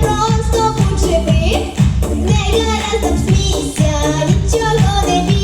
Просто будь живим, не разом смійся, нічого не бійся.